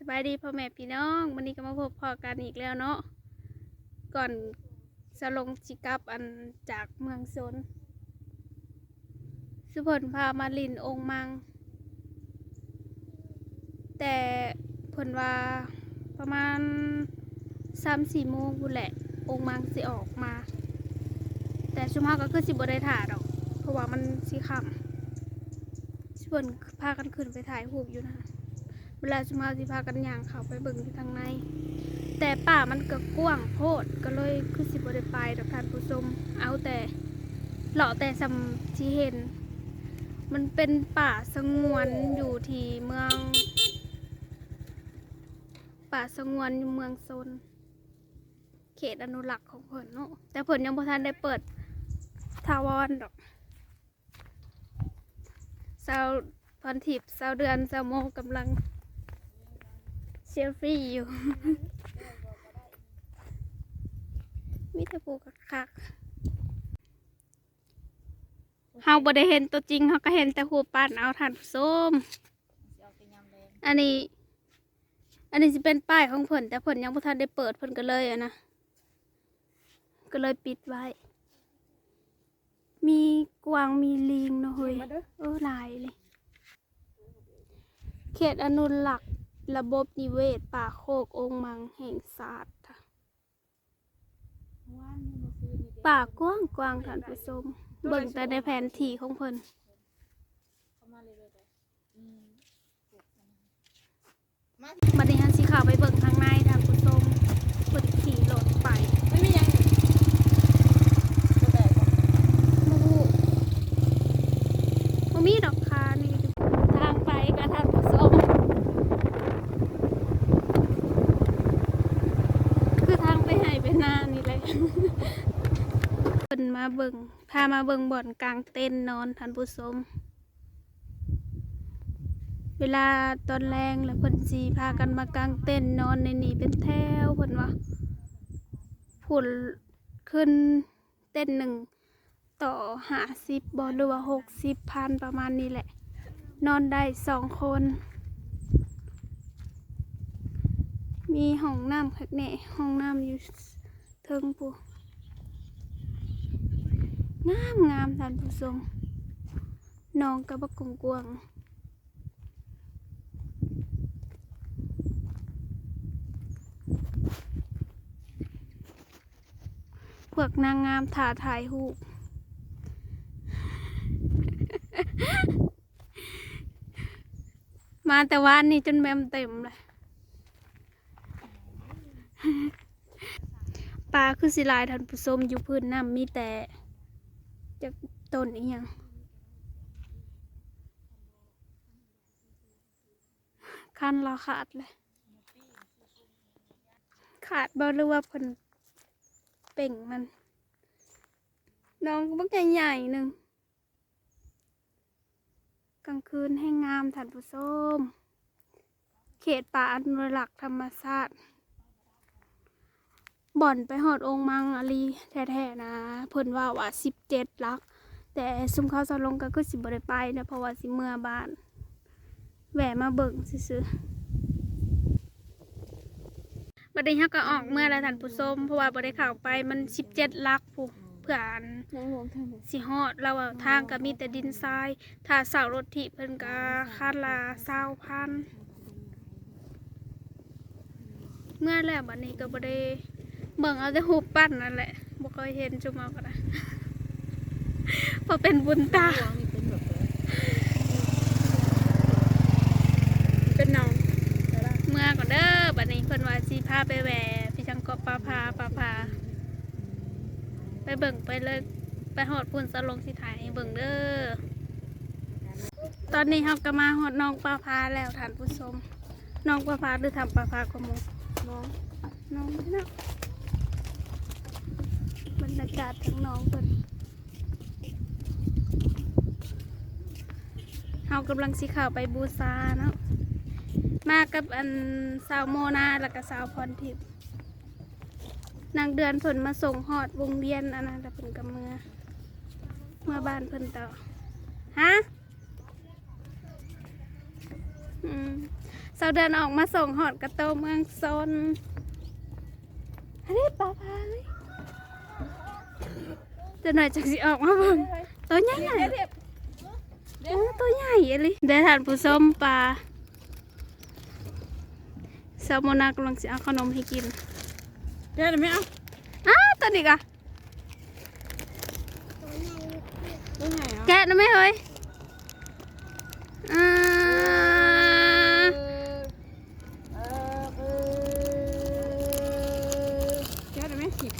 สบายดีพ่อแม่พี่น้องวันนี้ก็มาพบพ่อกันอีกแล้วเนาะก่อนสลงจิกลับอันจากเมืองซนสุพลพามาลินองค์มัง แต่เพิ่นว่าประมาณสามสี่โมงพูแหละองค์มังสิออกมา แต่ชุมเฮาก็คือสิบ่ได้ถ่าดอก เพราะว่ามันสิค่ำสุพลพากันขึ้นไปถ่ายรูปอยู่นะ วลาชุมาสิพากันย่างเขาไปเบิ่งที่ทางใน แต่ป่ามันก็กว้างโพดก็เลยคือสิบได้ไปดอกท่านผู้ชมเอาแต่เลาะแต่สำที่เห็น มันเป็นป่าสงวนอยู่ที่เมือง ป่าสงวนอยู่เมืองโซนเขตอนุรักษ์ของเพิ่นเนาะแต่เพิ่นยังบ่ทันได้เปิดทาวรดอกสาวพันทิพย์สาวเดือนสาวโมกำลัง ซลฟี่อยู่มีแต่ปูกักคักๆเฮาบ่ได้เห็นตัวจริงเฮาก็เห็นแต่หูปปั้นเอาท่านผู้ชมอันนี้ อันนี้สิเป็นป้ายของเพิ่นแต่เพิ่นยังบ่ทันได้เปิดเพิ่นก็เลยอะนะ ก็เลยปิดไว้ มีกวางมีลิงเนาะเฮ้ยเออหลายเลย เขตอนุรักษ์ ระบบนิเวศป่าโคกองค์มังแห่งศาสตร์ค่ะป่ากว้างกว้างท่านผู้ชมเบิ่งแต่ในแผนที่ของเพิ่นมาดิฮันสิเข่าวไปเบิ่งทางในท่านผู้ชมเพิ่นขี่รถไป ไม่มียังตัวแตกบ่ โอ้โหบ่มีดอกคานี่ทางไปกับท่านผู้ชมคือทางไปให้ไปหน้านี่แหละ เพิ่น มาเบิ่งพามาเบิ่งบ่อนกลางเต็นนอนท่านผู้ชมเวลาตอนแรงแล้วเพิ่นสิพากันมากางเต็นนอนในนี่เป็นแถวเพิ่นว่าผุ่นขึ้นเต้นหนึ่งต่อหาสิบบอหรือว่าหกสิบพันประมาณนี้แหละ นอนได้สองคน มีห้องน้ำข้างในห้องน้ำอยู่เทิงปู งามงามท่านผู้ชมน้องกระบกกวงพวกนางงามถ่าถ่ายหูปมาแต่วานนี้จนแมมเต็มเลยปลาคือสิลายท่านผู้ชมอยู่พื้นน้ำมีแต่ จากต้นอีหยังคันเราขาดเลย ขาดบ่หรือว่าเพิ่นเป่งมัน น้องก็บักใหญ่ๆหนึ่งกลางคืนให้งามท่านผู้ชมเขตป่าอนุรักษ์ธรรมชาติ บ่อนไปหอดองค์มังอลีแท้ๆนะ เพิ่นว่าว่าสิบเจ็ดลัก แต่ซุมเขาสลงก็คือสิบ่ได้ไปนะเพราะว่าสิเมื่อบ้านแหวมาเบิ่งซื่อบัดนี้เฮาก็ออกเมื่อแล้วท่านผู้ชมเพราะว่าบ่ได้เข้าไปมันสิบเจ็ดลักผู้เพื่อนสิฮอดเราอะทางก็มีแต่ดินทราย ถ้าเสารถทิเพิ่นก็คันละเศร้าพัน เมื่อแล้วบัดนี้ก็บ่ได้ เบิ่งเอาแต่รูปั้นนั่นแหละบ่เคยเห็นจุมาก็ได้พราะเป็นบุญตา เป็นน้องเมื่อก่อนเด้อบัดนี้เพิ่นว่าสิพาไปแหวพี่จังก็ปลาพาปลาพา ไปเบิ่งไปเลยไปหอดพุ่นสลงสิถ่ายให้เบิ่งเด้อ ตอนนี้เฮาก็มาหอดน้องปลาพาแล้วท่านผู้ชม น้องปลาพาหรือทำปลาพากว่าหมูน้องน้องเนาะ รรยากาศทั้งน้องเพิ่นเฮากำลังสิเข้าไปบูชาเนาะมากับอันสาวโมนาแล้วก็สาวพรทิพย์นางเดือนเพิ่นมาส่งฮอดวงเวียนอันนั้นแล้วเพิ่นก็เมื่อเมื่อบ้านเพิ่นต่อฮะอืมสาวเดินออกมาส่งหอดกระโตเมืองซนอันนี้ปลาพาย จะหน่อยจากสิออกมาเบิ่งตัวใหญ่ใหญ่เรียบโอ้ตัวใหญ่เลยได้ทานผู้ส้มปลาแซลมอนากำลังสิเอาขนมให้กินเดี๋ยวไม่เอาอ้าตัวนี้กะตัวไหนอะแกะนะไหมเฮ้ยอ่าแกได้ไหมผิด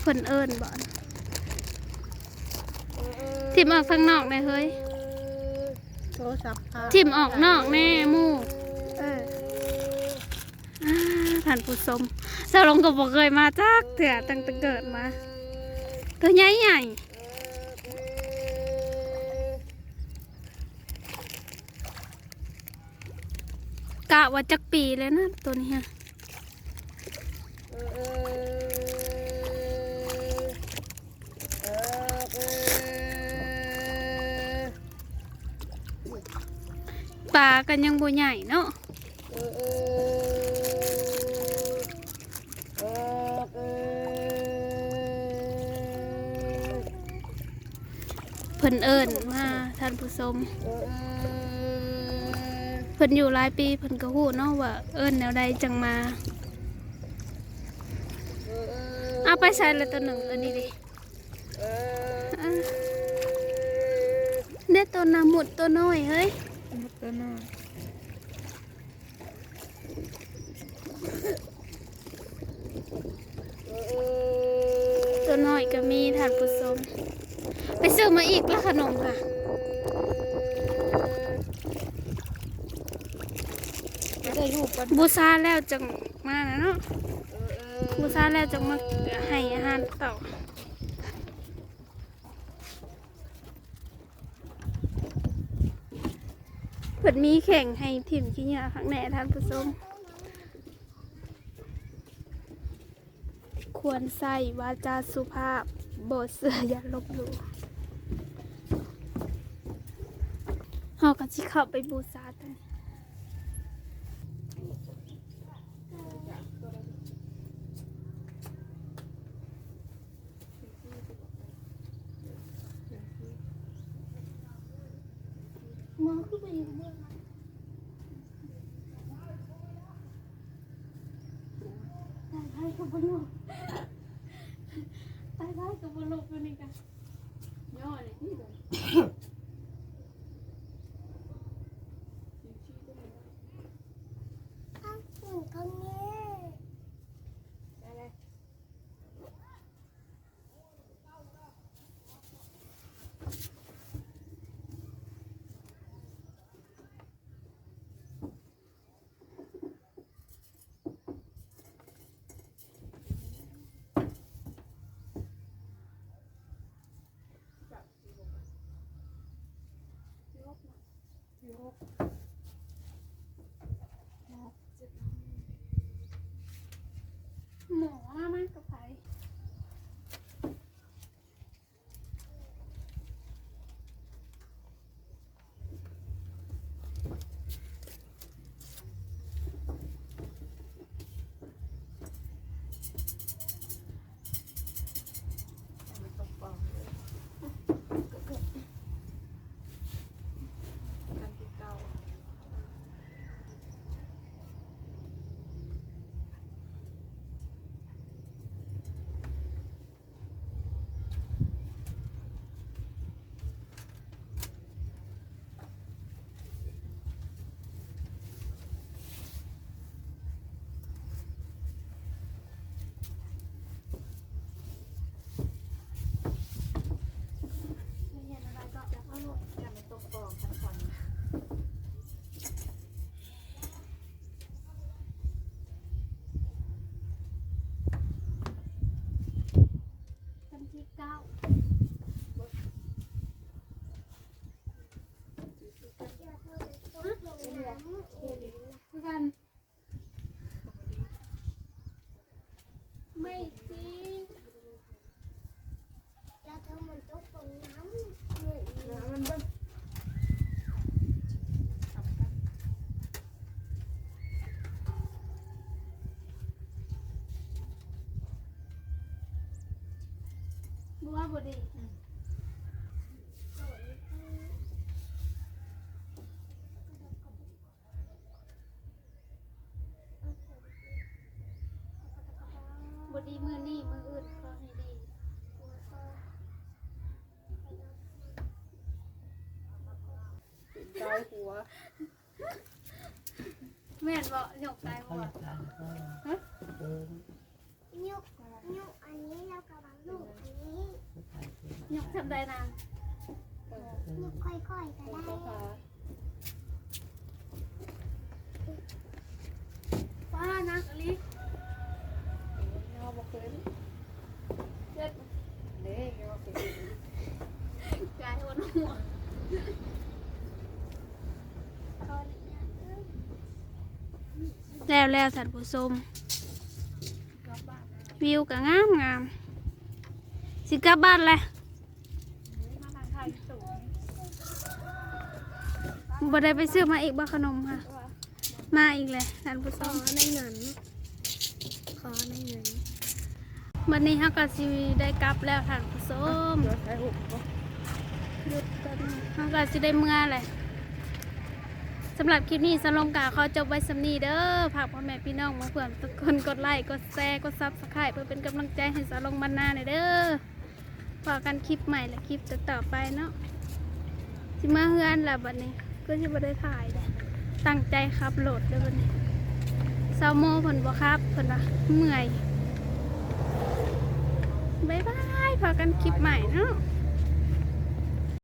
เพิ่นเอิญบ่อน ทิมออกข้างนอกเลยเฮ้ยโทรศัพท์ค่ะทิมออกนอกแน่หมู่เอออ่าท่านผู้ชมเสาลงก็บอกเคยมาจากเถื่อตั้งแต่เกิดมา ตัวใหญ่ใหญ่กะว่าจักปีเลยนะตัวนี้ฮะ ปลากันยังบ่ใหญ่เนาะเพิ่นเอิญมาท่านผู้ชมเพิ่นอยู่หลายปีเพิ่นก็ฮู้เนาะว่าเอิญแนวใดจังมาเอาไปใส่ละตัวหนึ่งตัวนี้ดิเด็ดตัวน้ำหมุดตัวน้อยเฮ้ย ตัวน้อยตัวน้อยก็มีทานผู้ชมไปซื้อมาอีกแล้วขนมค่ะได้รูปกันบูซาแล้วจังมานะเนาะบูซาแล้วจังมาให้อาหารเต่า เปิดมีแข่งให้ทิมขี้ยาข้างในท่านผู้ชมควรใส่วาจาสุภาพโบทเสืออย่าลบหลู่เฮาก็สิเข้าไปบูชาตัน มองขึ้นไปอยู่เบื้องหลังตายไพ่กับบอลลูกตายไพ่ กับบอลลูกตัวนี้กันย่อเลยนี่เลยหมอมามากกับไผ่เห็นอะไรก็แล้วก็ลูก อย่าไม่ตกฟองทั้งคน วันที่เก้าคือกัน ไม่จริง มันเบิ้ง บัวบดีบดีมือนี่มืออื่นขอให้ดีเกาหัว แม่นบ่หยกตายบ่ยุกยกอันนี้แล้วก็บางลูกอันนี้ ยกทำได้นางยุกค่อยๆก็ได้ก็ขาป้านักอลิเงาบ่เคยเจ็ดเด้เงาเป็นกายหัวหัวแล้วแล้วสัตว์ผู้ชมวิวก็งามงาม สิกลับบ้านเลยมาทางไทยสูงบ่ได้ไปซื้อมาอีกบ่ขนมค่ะ มาอีกเลยท่านผู้ชขอมในเงิน ขอในเงินวันนี้เฮาก็สิได้กลับแล้วท่านผู้ชมเดี๋ยวใช้หุบก็หยุดกันเฮาก็สิได้เมื่อแหละสำหรับคลิปนี้สลงกาขอจบไว้สำนีเด้อฝากพ่อแม่พี่น้องมาเพื่อนทุกคนกดไลค์ กดแชร์ กดซับสไครต์เพื่อเป็นกำลังใจให้สลงบรรณาหน่อยเด้อ พอกันคลิปใหม่และคลิปต่อๆไปเนาะสิมาเฮือนแล้วบัดนี้ ก็สิบ่ได้ถ่ายเลยตั้งใจขับรถเด้อบัดนี้ซาวโมเพิ่นบ่ครับเพิ่นว่าเมื่อยบ๊ายบายพอกันคลิปใหม่เนาะ